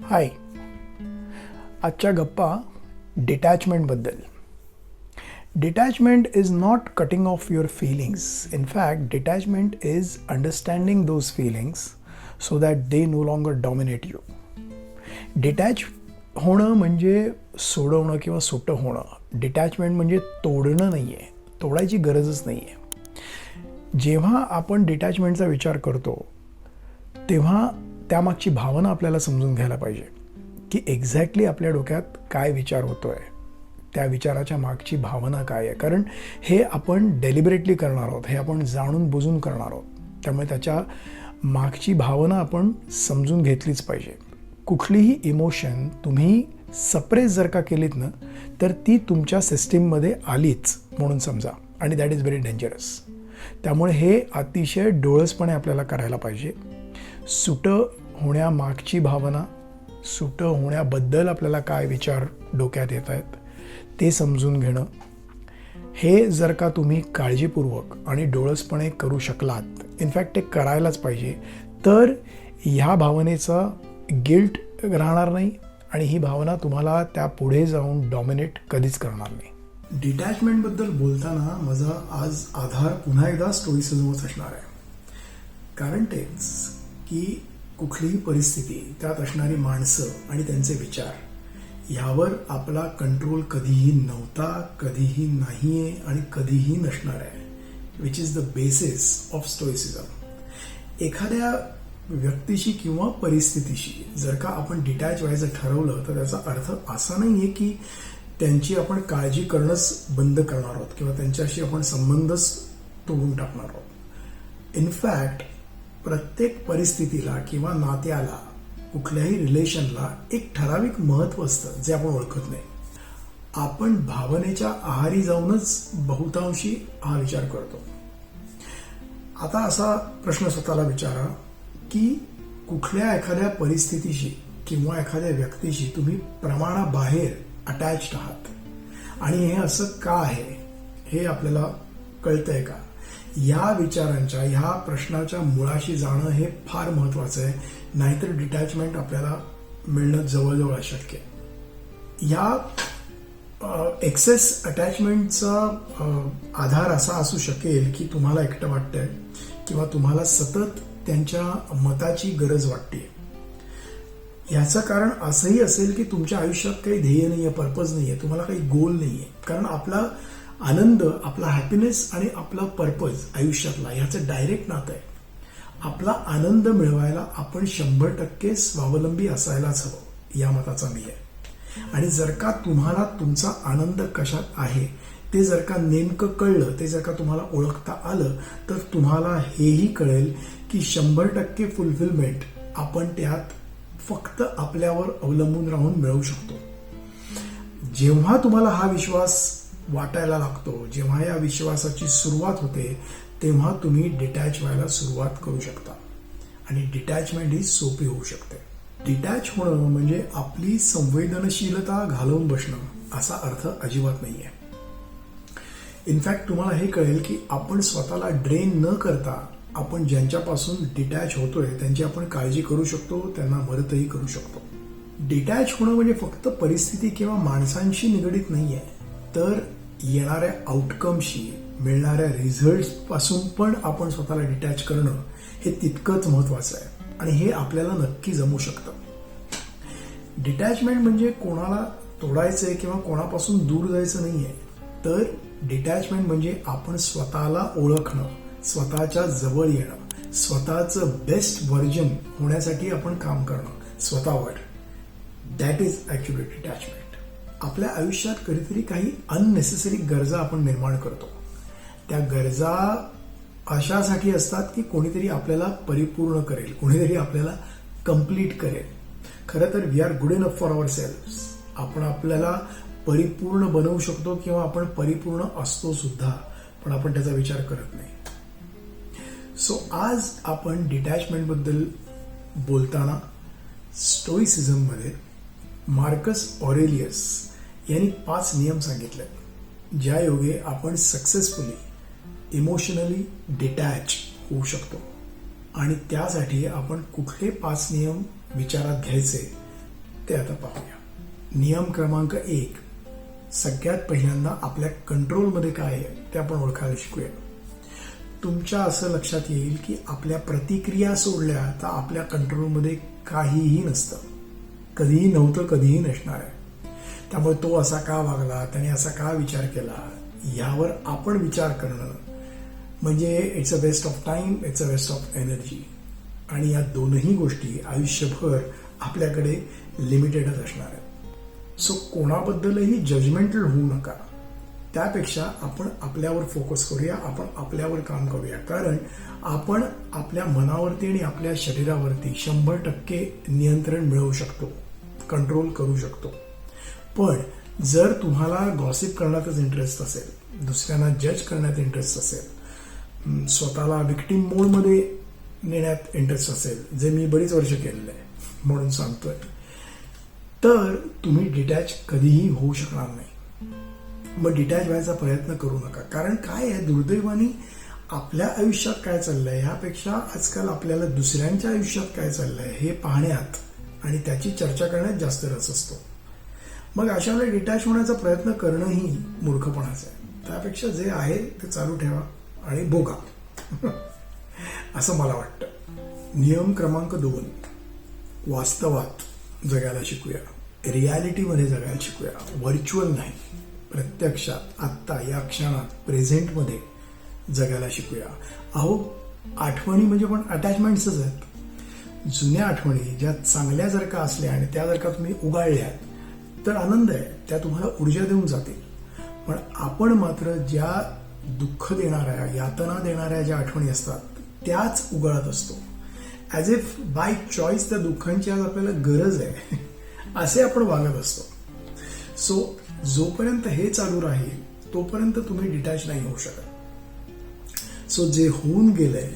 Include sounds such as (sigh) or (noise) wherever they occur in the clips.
हाय आजच्या गप्पा डिटॅचमेंटबद्दल detachment is not cutting off your feelings in fact detachment is understanding those feelings so that they no longer dominate you detach होणं म्हणजे सोडवणं किंवा सुटं होणं. Detachment म्हणजे तोडणं नाही आहे तोडायची गरजच नाही आहे जेव्हा आपण डिटॅचमेंटचा विचार करतो तेव्हा त्यामागची भावना आपल्याला समजून घ्यायला पाहिजे की एक्झॅक्टली आपल्या डोक्यात काय विचार होतो आहे त्या विचाराच्या मागची भावना काय आहे? कारण हे आपण डेलिबरेटली करणार आहोत. हे आपण जाणून बुजून करणार आहोत. त्यामुळे त्याच्या मागची भावना आपण समजून घेतलीच पाहिजे. कुठलीही इमोशन तुम्ही सप्रेस जर का केलीत ना तर ती तुमच्या सिस्टीममध्ये आलीच म्हणून समजा. आणि दॅट इज व्हेरी डेंजरस त्यामुळे हे अतिशय डोळसपणे आपल्याला करायला पाहिजे. सुटं होण्यामागची भावना सुटं होण्याबद्दल आपल्याला काय विचार डोक्यात येत आहेत ते समजून घेणं हे जर का तुम्ही काळजीपूर्वक आणि डोळसपणे करू शकलात इनफॅक्ट ते करायलाच पाहिजे तर ह्या भावनेचा गिल्ट राहणार नाही आणि ही भावना तुम्हाला त्या पुढे जाऊन डॉमिनेट कधीच करणार नाही. डिटॅचमेंटबद्दल बोलताना माझा आज आधार पुन्हा एकदा स्टोईसिझमच असणार आहे. कारण तेच की कुठलीही परिस्थिती त्यात असणारी माणसं आणि त्यांचे विचार यावर आपला कंट्रोल कधीही नव्हता कधीही नाही आहे आणि कधीही नसणार आहे which is the basis of stoicism एखाद्या व्यक्तीशी किंवा परिस्थितीशी जर का आपण डिटॅच व्हायचं ठरवलं तर त्याचा अर्थ असा नाही आहे की त्यांची आपण काळजी करणंच बंद करणार आहोत किंवा त्यांच्याशी आपण संबंधच तोडून टाकणार आहोत. इनफॅक्ट प्रत्येक परिस्थितीला किंवा नात्याला कुठल्याही रिलेशनला एक ठराविक महत्त्व असतं जे आपण ओळखत नाही. आपण भावनेच्या आहारी जाऊनच बहुतांशी हा विचार करतो. आता असा प्रश्न स्वतःला विचारा की कुठल्या एखाद्या परिस्थितीशी किंवा एखाद्या व्यक्तीशी तुम्ही प्रमाणाबाहेर अटॅच्ड आहात? आणि हे असं का आहे? हे आपल्याला कळतंय का? या विचारांच्या ह्या प्रश्नाच्या मुळाशी जाणं हे फार महत्वाचं आहे. नाहीतर डिटॅचमेंट आपल्याला मिळणं जवळजवळ अशक्य आहे. या एक्सेस अटॅचमेंटचा आधार असा असू शकेल की तुम्हाला एकटं वाटतंय किंवा तुम्हाला सतत त्यांच्या मताची गरज वाटते याचं कारण असंही असेल की तुमच्या आयुष्यात काही ध्येय नाही आहे पर्पज नाहीये तुम्हाला काही गोल नाहीये. कारण आपला आनंद आपला हॅपीनेस आणि आपला पर्पज आयुष्यातला ह्याचं डायरेक्ट नातं आहे. आपला आनंद मिळवायला आपण शंभर टक्के स्वावलंबी असायलाच हवं या मताचा मी आहे. आणि जर का तुम्हाला तुमचा आनंद कशात आहे ते जर का नेमकं कळलं ते जर का तुम्हाला ओळखता आलं तर तुम्हाला हेही कळेल की शंभर टक्के फुलफिलमेंट आपण त्यात फक्त आपल्यावर अवलंबून राहून मिळवू शकतो. जेव्हा तुम्हाला हा विश्वास वाटायला लागतो. जेव्हा या विश्वासाची सुरुवात होते तेव्हा तुम्ही डिटॅच व्हायला सुरुवात करू शकता. आणि डिटॅचमेंट ही सोपी होऊ शकते. डिटॅच होणं म्हणजे आपली संवेदनशीलता घालवून बसणं असा अर्थ अजिबात नाहीये. इनफॅक्ट तुम्हाला हे कळेल की आपण स्वतःला ड्रेन न करता आपण ज्यांच्यापासून डिटॅच होतोय त्यांची आपण काळजी करू शकतो त्यांना मदतही करू शकतो. डिटॅच होणं म्हणजे फक्त परिस्थिती किंवा माणसांशी निगडीत नाहीये. तर येणाऱ्या आउटकमशी मिळणाऱ्या रिझल्टपासून पण आपण स्वतःला डिटॅच करणं हे तितकंच महत्वाचं आहे. आणि हे आपल्याला नक्की जमू शकतं. डिटॅचमेंट म्हणजे कोणाला तोडायचं आहे किंवा कोणापासून दूर जायचं नाहीये. तर डिटॅचमेंट म्हणजे आपण स्वतःला ओळखणं स्वतःच्या जवळ येणं स्वतःचं बेस्ट व्हर्जन होण्यासाठी आपण काम करणं स्वतःवर. दॅट इज ऍक्च्युली डिटॅचमेंट आपल्या आयुष्यात कधीतरी काही अननेसेसरी गरजा आपण निर्माण करतो. त्या गरजा अशासाठी असतात की कोणीतरी आपल्याला परिपूर्ण करेल कोणीतरी आपल्याला कंप्लीट करेल. खरं तर we are good enough for our self आपण आपल्याला परिपूर्ण बनवू शकतो किंवा आपण परिपूर्ण असतो सुद्धा पण आपण त्याचा विचार करत नाही. सो आज आपण डिटॅचमेंटबद्दल बोलताना स्टोईसिझममध्ये मार्कस ऑरेलियस यांनी पाच नियम सांगितले ज्या योगे आपण सक्सेसफुली इमोशनली डिटॅच होऊ शकतो. आणि त्यासाठी आपण कुठले पाच नियम विचारात घ्यायचे ते आता पाहूया. नियम क्रमांक एक सगळ्यात पहिल्यांदा आपल्या कंट्रोलमध्ये काय आहे ते आपण ओळखायला शिकूया. तुमच्या असं लक्षात येईल की आपल्या प्रतिक्रिया सोडल्या तर आपल्या कंट्रोलमध्ये काहीही नसतं. कधीही नव्हतं कधीही नसणार आहे. त्यामुळे तो असा का वागला त्याने असा का विचार केला यावर आपण विचार करणं म्हणजे it's a waste of time it's a waste of energy आणि या दोनही गोष्टी आयुष्यभर आपल्याकडे लिमिटेडच असणार आहेत. सो कोणाबद्दलही जजमेंटल होऊ नका. त्यापेक्षा आपण आपल्यावर फोकस करूया आपण आपल्यावर काम करूया. कारण आपण आपल्या मनावरती आणि आपल्या शरीरावरती शंभर टक्के नियंत्रण मिळवू शकतो कंट्रोल करू शकतो. पण जर तुम्हाला गॉसिप करण्यातच इंटरेस्ट असेल दुसऱ्यांना जज करण्यात इंटरेस्ट असेल स्वतःला विक्टीम मोडमध्ये नेण्यात इंटरेस्ट असेल जे मी बरीच वर्ष केलेलं आहे म्हणून सांगतोय तर तुम्ही डिटॅच कधीही होऊ शकणार नाही. मग डिटॅच व्हायचा प्रयत्न करू नका. कारण काय आहे दुर्दैवाने आपल्या आयुष्यात काय चाललंय ह्यापेक्षा आजकाल आपल्याला दुसऱ्यांच्या आयुष्यात काय चाललंय हे पाहण्यात आणि त्याची चर्चा करण्यात जास्त रस असतो. मग अशा वेळेला डिटॅच होण्याचा प्रयत्न करणंही मूर्खपणाचं आहे. त्यापेक्षा जे आहे ते चालू ठेवा आणि भोगा. (laughs) असं मला वाटतं. नियम क्रमांक दोन. वास्तवात जगायला शिकूया. रियालिटीमध्ये जगायला शिकूया. व्हर्च्युअल नाही. प्रत्यक्षात आत्ता या क्षणात प्रेझेंटमध्ये जगायला शिकूया. अहो आठवणी म्हणजे पण अटॅचमेंट्सच आहेत. जुन्या आठवणी ज्या चांगल्या जर का असल्या आणि त्या जर का तुम्ही उगाळल्या तर आनंद आहे. त्या तुम्हाला ऊर्जा देऊन जातील. पण आपण मात्र ज्या दुःख देणाऱ्या यातना देणाऱ्या ज्या आठवणी असतात त्याच उगाळत असतो. ॲज इफ बाय चॉईस त्या दुःखांची आज आपल्याला गरज आहे. (laughs) असे आपण वागत असतो. सो जोपर्यंत हे चालू राहील तोपर्यंत तुम्ही डिटॅच नाही होऊ शकत. सो जे होऊन गेलंय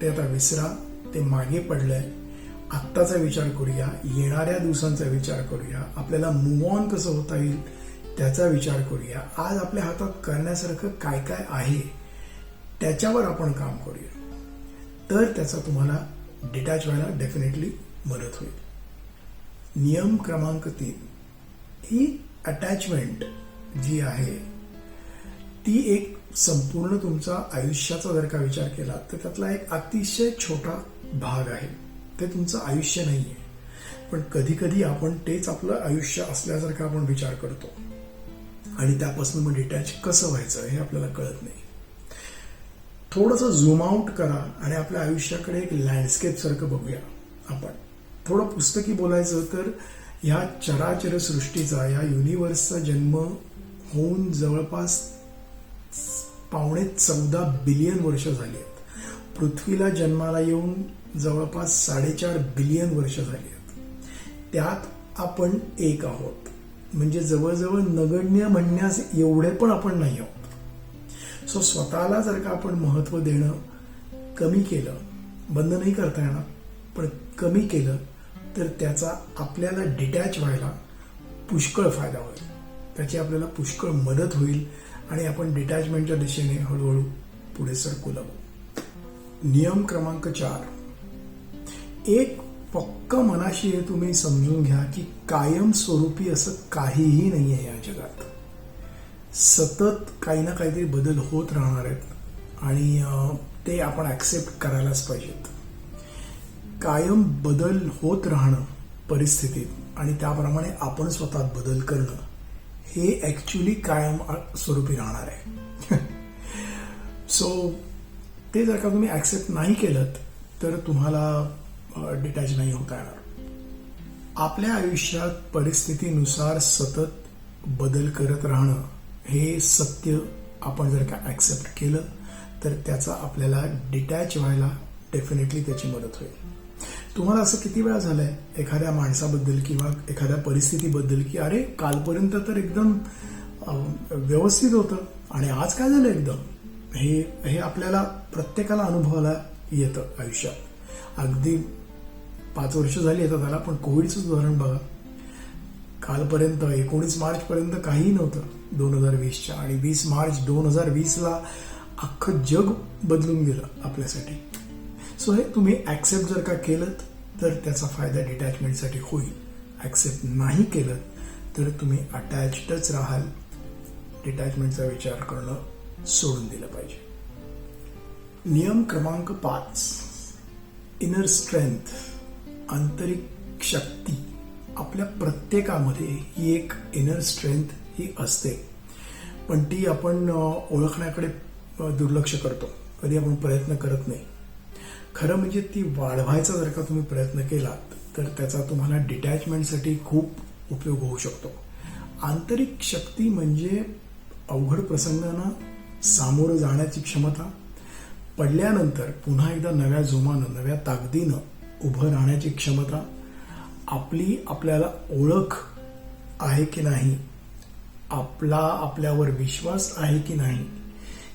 ते आता विसरा ते मागे पडलंय आत्ताचा विचार करूया येणाऱ्या दिवसांचा विचार करूया आपल्याला मूव ऑन कसं होता येईल त्याचा विचार करूया. आज आपल्या हातात करण्यासारखं काय काय आहे त्याच्यावर आपण काम करूया. तर त्याचा तुम्हाला डिटॅच व्हायला डेफिनेटली मदत होईल. नियम क्रमांक तीन. ही अटॅचमेंट जी आहे ती एक संपूर्ण तुमचा आयुष्याचा जर का विचार केला तर त्यातला एक अतिशय छोटा भाग आहे. ते तुमचं आयुष्य नाही आहे पण कधी कधी आपण तेच आपलं आयुष्य असल्यासारखं आपण विचार करतो. आणि त्यापासून मग डिटॅच कसं व्हायचं हे आपल्याला कळत नाही. थोडंसं झूम आउट करा आणि आपल्या आयुष्याकडे एक लँडस्केप सारखं बघूया आपण. थोडं पुस्तकी बोलायचं तर ह्या चराचर सृष्टीचा या युनिव्हर्सचा जन्म होऊन जवळपास पावणे चौदा बिलियन वर्ष झाली आहेत. पृथ्वीला जन्माला येऊन जवळपास साडेचार बिलियन वर्ष झाली आहेत. त्यात आपण एक आहोत. म्हणजे जवळजवळ नगण्य म्हणण्यास एवढे पण आपण नाही आहोत. सो स्वतःला जर का आपण महत्त्व देणं कमी केलं बंद नाही करता येणार पण कमी केलं तर त्याचा आपल्याला डिटॅच व्हायला पुष्कळ फायदा होईल. त्याची आपल्याला पुष्कळ मदत होईल आणि आपण डिटॅचमेंटच्या दिशेने हळूहळू पुढे सरकू लागू. नियम क्रमांक चार. एक पक्क मनाशी हे तुम्ही समजून घ्या की कायम स्वरूपी असं काहीही नाही आहे या जगात. सतत काही ना काहीतरी बदल होत राहणार आहेत आणि ते आपण ॲक्सेप्ट करायलाच पाहिजेत. कायम बदल होत राहणं परिस्थितीत आणि त्याप्रमाणे आपण स्वतः बदल करणं हे ॲक्च्युली कायम स्वरूपी राहणार आहे. (laughs) सो ते जर का तुम्ही ॲक्सेप्ट नाही केलं तर तुम्हाला डिटॅच नाही होता येणार आपल्या आयुष्यात परिस्थितीनुसार सतत बदल करत राहणं हे सत्य आपण जर का ॲक्सेप्ट केलं तर त्याचा आपल्याला डिटॅच व्हायला डेफिनेटली त्याची मदत होईल. तुम्हाला असं किती वेळा झालंय एखाद्या माणसाबद्दल किंवा एखाद्या परिस्थितीबद्दल की अरे कालपर्यंत तर एकदम व्यवस्थित होतं आणि आज काय झालं एकदम? हे हे आपल्याला प्रत्येकाला अनुभवाला येतं आयुष्यात. अगदी पाच वर्ष झाली येतात त्याला पण कोविडचं उदाहरण बघा. कालपर्यंत एकोणीस मार्च पर्यंत काहीही नव्हतं दोन हजार वीसच्या. आणि वीस मार्च दोन हजार वीसला अख्खं जग बदलून गेलं आपल्यासाठी. सो हे तुम्ही ऍक्सेप्ट जर का केलं तर त्याचा फायदा डिटॅचमेंटसाठी होईल. ॲक्सेप्ट नाही केलं तर तुम्ही अटॅचडच राहाल. डिटॅचमेंटचा विचार करणं सोडून दिलं पाहिजे. नियम क्रमांक पाच. इनर स्ट्रेंथ आंतरिक शक्ती आपल्या प्रत्येकामध्ये ही एक इनर स्ट्रेंथ ही असते. पण ती आपण ओळखण्याकडे दुर्लक्ष करतो. कधी आपण प्रयत्न करत नाही. खरं म्हणजे ती वाढवायचा जर का तुम्ही प्रयत्न केलात तर त्याचा तुम्हाला डिटॅचमेंटसाठी खूप उपयोग होऊ शकतो. आंतरिक शक्ती म्हणजे अवघड प्रसंगांना सामोरं जाण्याची क्षमता पडल्यानंतर पुन्हा एकदा नव्या जोमानं नव्या ताकदीनं उभं राहण्याची क्षमता आपली आपल्याला ओळख आहे की नाही आपला आपल्यावर विश्वास आहे की नाही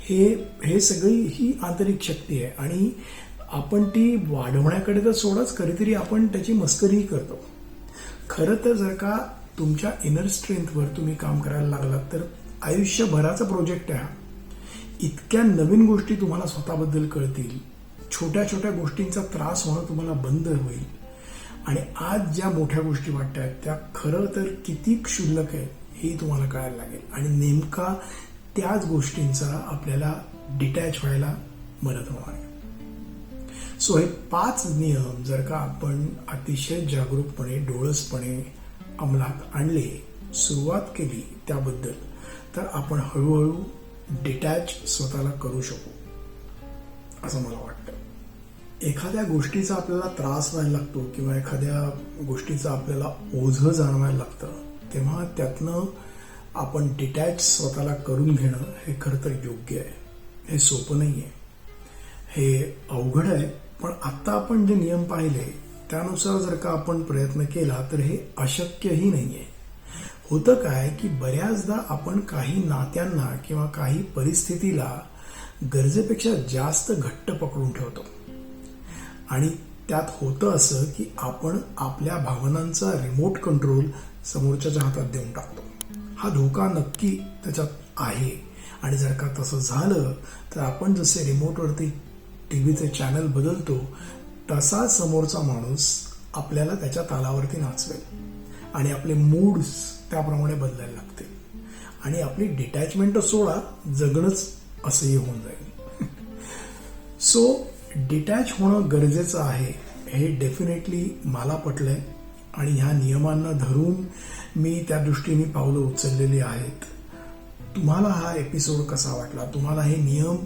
हे हे सगळी ही आंतरिक शक्ती आहे. आणि आपण ती वाढवण्याकडे तर सोडाच कधीतरी आपण त्याची मस्करीही करतो. खरं तर जर का तुमच्या इनर स्ट्रेंथवर तुम्ही काम करायला लागलात तर आयुष्यभराचा प्रोजेक्ट आहे हा. इतक्या नवीन गोष्टी तुम्हाला स्वतःबद्दल कळतील. छोट्या छोट्या गोष्टींचा त्रास होणं तुम्हाला बंद होईल. आणि आज ज्या मोठ्या गोष्टी वाटतात त्या खरं तर किती क्षुल्लक आहे हे तुम्हाला कळायला लागेल. आणि नेमका त्याच गोष्टींचा आपल्याला डिटॅच व्हायला मदत होणार आहे. सो हे पाच नियम जर का आपण अतिशय जागरूकपणे डोळसपणे अंमलात आणले सुरुवात केली त्याबद्दल तर आपण हळूहळू डिटॅच स्वतःला करू शकू असं मला वाटतं. एखाद्या गोष्टीचा आपल्याला त्रास व्हायला लागतो किंवा एखाद्या गोष्टीचं आपल्याला ओझं जाणवायला लागतं तेव्हा त्यातनं आपण डिटॅच स्वतःला करून घेणं हे खरं तर योग्य आहे. हे सोपं नाही आहे हे अवघड आहे पण आत्ता आपण जे नियम पाहिले त्यानुसार जर का आपण प्रयत्न केला तर हे अशक्यही नाही आहे होतं काय की बऱ्याचदा आपण काही नात्यांना किंवा काही परिस्थितीला गरजेपेक्षा जास्त घट्ट पकडून ठेवतो. आणि त्यात होतं असं की आपण आपल्या भावनांचा रिमोट कंट्रोल समोरच्याच्या हातात देऊन टाकतो. हा धोका नक्की त्याच्यात आहे. आणि जर का तसं झालं तर आपण जसे रिमोटवरती टी व्हीचे चॅनल बदलतो तसा समोरचा माणूस आपल्याला त्याच्या तालावरती नाचवेल. आणि आपले मूड्स त्याप्रमाणे बदलायला लागतील. आणि आपली डिटॅचमेंट सोडा जगणंच असंही होऊन जाईल. (laughs) सो डिटॅच होणं गरजेचं आहे हे डेफिनेटली मला पटलंय आणि ह्या नियमांना धरून मी त्या दृष्टीने पावलं उचललेली आहेत. तुम्हाला हा एपिसोड कसा वाटला? तुम्हाला हे नियम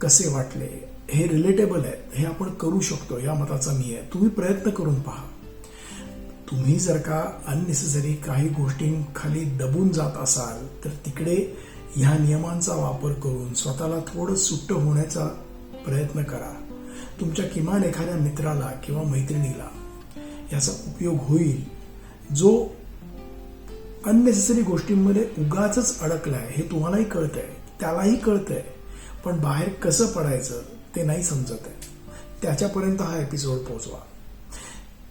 कसे वाटले? हे रिलेटेबल आहे हे आपण करू शकतो या मताचा मी आहे. तुम्ही प्रयत्न करून पहा. तुम्ही जर का अननेसेसरी काही गोष्टींखाली दबून जात असाल तर तिकडे ह्या नियमांचा वापर करून स्वतःला थोडं सुट्ट होण्याचा प्रयत्न करा. तुमच्या किमान एखाद्या मित्राला किंवा मैत्रिणीला याचा उपयोग होईल. जो अननेसेसरी गोष्टींमध्ये उगाच अडकलाय हे तुम्हालाही कळतंय त्यालाही कळतंय. पण बाहेर कसं पडायचं ते नाही समजत आहे. त्याच्यापर्यंत हा एपिसोड पोहोचवा.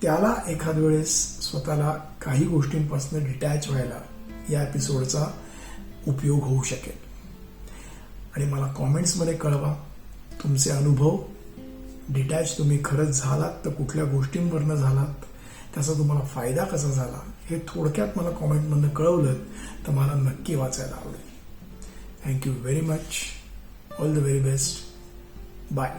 त्याला एखाद वेळेस स्वतःला काही गोष्टींपासून डिटॅच व्हायला या एपिसोडचा उपयोग होऊ शकेल. आणि मला कॉमेंट्समध्ये कळवा. तुमचे अनुभव डिटॅच तुम्ही खरंच झालात तर कुठल्या गोष्टींवरनं झालात त्याचा तुम्हाला फायदा कसा झाला हे थोडक्यात मला कॉमेंटमधनं कळवलं तर मला नक्की वाचायला आवडेल. Thank you very much all the very best bye